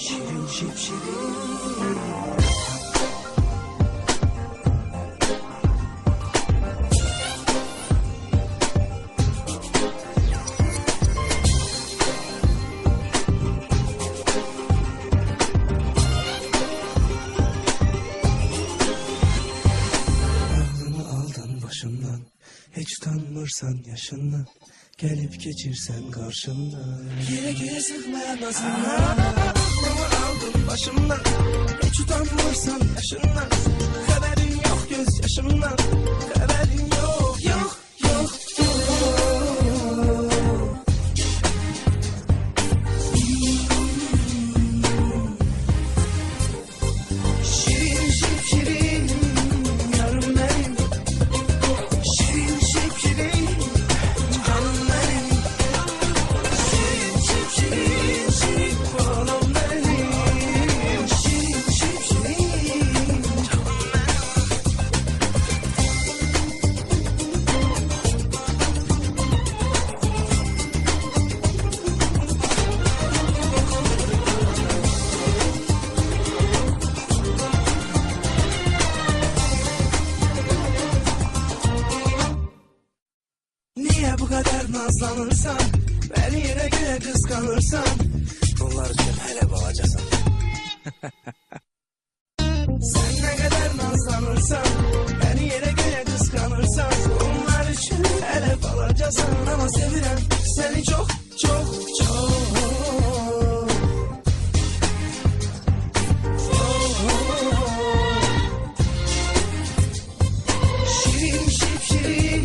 şipşirin Aklımı aldın başımdan Hiç tanımırsan yaşından Gelip geçirsen karşımdan Gire gire sıkmayan nazından Aklımı aldın başımdan Hiç utanmırsan yaşından Haberin yok göz yaşımdan kadar nazlanırsan Beni yine güne kıskanırsan Bunlar için hele balacasan Sen ne kadar nazlanırsan Beni yine güne kıskanırsan Bunlar için hele balacasan Ama sevirem seni çok çok çok. Şirin şip şirin.